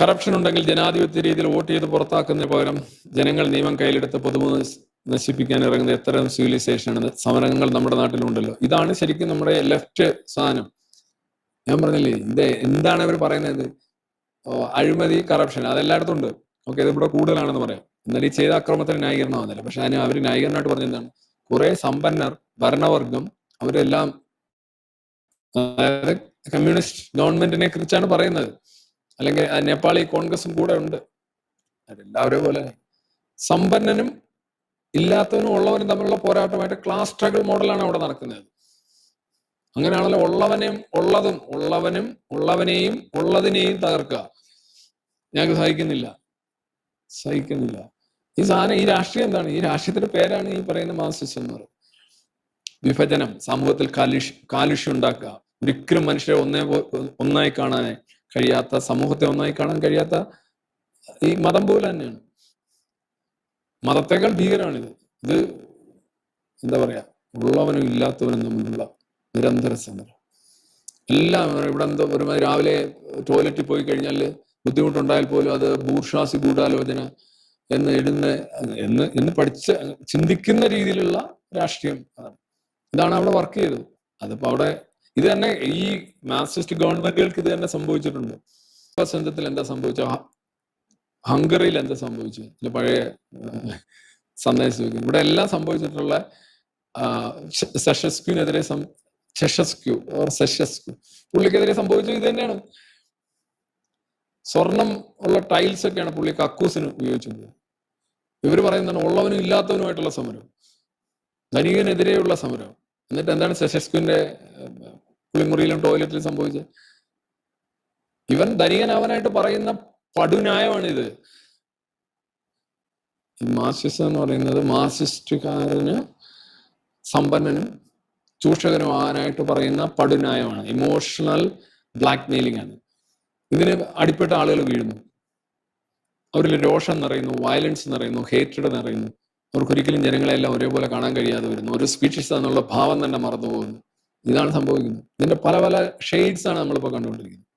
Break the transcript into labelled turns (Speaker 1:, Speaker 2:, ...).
Speaker 1: Corruption ഉണ്ടെങ്കിൽ ജനാധിപത്യ രീതിയിൽ വോട്ട് ചെയ്ത് പുറത്താക്കുന്നതിന് പകരം ജനങ്ങൾ നിയമം കയ്യിലെടുത്ത് പൊതുമു നശിപ്പിക്കാൻ ഇറങ്ങുന്ന എത്തരം സിവിലൈസേഷനാണ് സമരങ്ങൾ നമ്മുടെ നാട്ടിലുണ്ടല്ലോ. ഇതാണ് ശരിക്കും നമ്മുടെ ലെഫ്റ്റ് സാധനം. ഞാൻ പറഞ്ഞില്ലേ ഇത് എന്താണ് അവർ പറയുന്നത്? അഴിമതി കറപ്ഷൻ അതെല്ലായിടത്തും ഉണ്ട്. ഓക്കെ ഇത് ഇവിടെ കൂടുതലാണെന്ന് പറയാം. എന്നാൽ ഈ ചെയ്ത അക്രമത്തിന് ന്യായീകരണമാകുന്നില്ല. പക്ഷെ അതിന് അവർ ന്യായീകരണമായിട്ട് പറഞ്ഞെന്താണ് കുറെ സമ്പന്നർ ഭരണവർഗം അവരെല്ലാം അതായത് കമ്മ്യൂണിസ്റ്റ് ഗവൺമെന്റിനെ കുറിച്ചാണ് പറയുന്നത്. അല്ലെങ്കിൽ നേപ്പാളി കോൺഗ്രസും കൂടെ ഉണ്ട്. അതെല്ലാവരും പോലെ സമ്പന്നനും ഇല്ലാത്തവനും ഉള്ളവനും തമ്മിലുള്ള പോരാട്ടമായിട്ട് ക്ലാസ് സ്ട്രഗിൾ മോഡലാണ് അവിടെ നടക്കുന്നത്. അങ്ങനെയാണല്ലോ ഉള്ളവനെയും ഉള്ളതും ഉള്ളവനും ഉള്ളവനെയും ഉള്ളതിനെയും തകർക്കുക. ഞങ്ങൾക്ക് സഹിക്കുന്നില്ല. സഹിക്കുന്നില്ല. ഈ സാധനം ഈ രാഷ്ട്രീയം എന്താണ്? ഈ രാഷ്ട്രീയത്തിന്റെ പേരാണ് ഈ പറയുന്ന മാർസിസം എന്ന് പറയുന്നത്. വിഭജനം സമൂഹത്തിൽ കാലുഷ്യ കാലുഷ്യം ഉണ്ടാക്കുക. ഒരിക്കലും മനുഷ്യരെ ഒന്നേ ഒന്നായി കാണാൻ കഴിയാത്ത സമൂഹത്തെ ഒന്നായി കാണാൻ കഴിയാത്ത ഈ മതം പോലെ തന്നെയാണ്. മതത്തെക്കാൾ ഭീകരമാണിത് ഇത് എന്താ പറയാ? ഉള്ളവനും ഇല്ലാത്തവനും തമ്മിലുള്ള നിരന്തര സമരം. എല്ലാം ഇവിടെ എന്തോ ഒരു രാവിലെ ടോയ്ലറ്റിൽ പോയി കഴിഞ്ഞാൽ ബുദ്ധിമുട്ടുണ്ടായാൽ പോലും അത് ബൂർഷാസി ഗൂഢാലോചന എന്ന് എഴുന്ന എന്ന് എന്ന് പഠിച്ച ചിന്തിക്കുന്ന രീതിയിലുള്ള രാഷ്ട്രീയം അതാണ്. ഇതാണ് അവിടെ വർക്ക് ചെയ്തത്. അതിപ്പോ അവിടെ ഇത് തന്നെ ഈ മാർക്സിസ്റ്റ് ഗവൺമെന്റുകൾക്ക് ഇത് തന്നെ സംഭവിച്ചിട്ടുണ്ട്. വസന്തത്തിൽ എന്താ സംഭവിച്ച ഹംഗറിയിൽ എന്താ സംഭവിച്ചു ഇല്ല പഴയ സന്ദേശം ഇവിടെ എല്ലാം സംഭവിച്ചിട്ടുള്ള സെഷസ്ക്യൂനെതിരെ ചെഷസ്ക്യൂ ഓർ സെഷസ്ക്യൂ. പുള്ളിക്കെതിരെ സംഭവിച്ചത് ഇത് തന്നെയാണ്. സ്വർണം ഉള്ള ടൈൽസ് ഒക്കെയാണ് പുള്ളി കക്കൂസിന് ഉപയോഗിച്ചത്. ഇവർ പറയുന്നതാണ് ഉള്ളവനും ഇല്ലാത്തവനുമായിട്ടുള്ള സമരം. ധനികനെതിരെയുള്ള സമരം. എന്നിട്ട് എന്താണ് സെഷസ്ക്യൂന്റെ കുളിമുറിയിലും ടോയ്ലറ്റിലും സംഭവിച്ചത്. ഇവൻ ധനികനാവാനായിട്ട് പറയുന്ന പടുന്യായമാണിത്. മാർസിസം എന്ന് പറയുന്നത് മാർസിസ്റ്റുകാരന് സമ്പന്നനും ചൂഷകനും ആകാനായിട്ട് പറയുന്ന പടുന്യായമാണ്. ഇമോഷണൽ ബ്ലാക്ക് മെയിലിംഗ് ആണ്. ഇതിന് അടിപ്പെട്ട ആളുകൾ വീഴുന്നു. അവരിൽ രോഷം നിറയുന്നു വയലൻസ് നിറയുന്നു ഹേറ്റഡ് നിറയുന്നു. അവർക്കൊരിക്കലും ജനങ്ങളെല്ലാം ഒരേപോലെ കാണാൻ കഴിയാതെ വരുന്നു. ഒരു സ്പീഷീസ് എന്നുള്ള ഭാവം തന്നെ മറന്നു പോകുന്നു ഇതാണ് സംഭവിക്കുന്നത്. ഇതിന്റെ പല പല ഷെയ്ഡ്സ് ആണ് നമ്മളിപ്പോൾ കണ്ടുകൊണ്ടിരിക്കുന്നത്.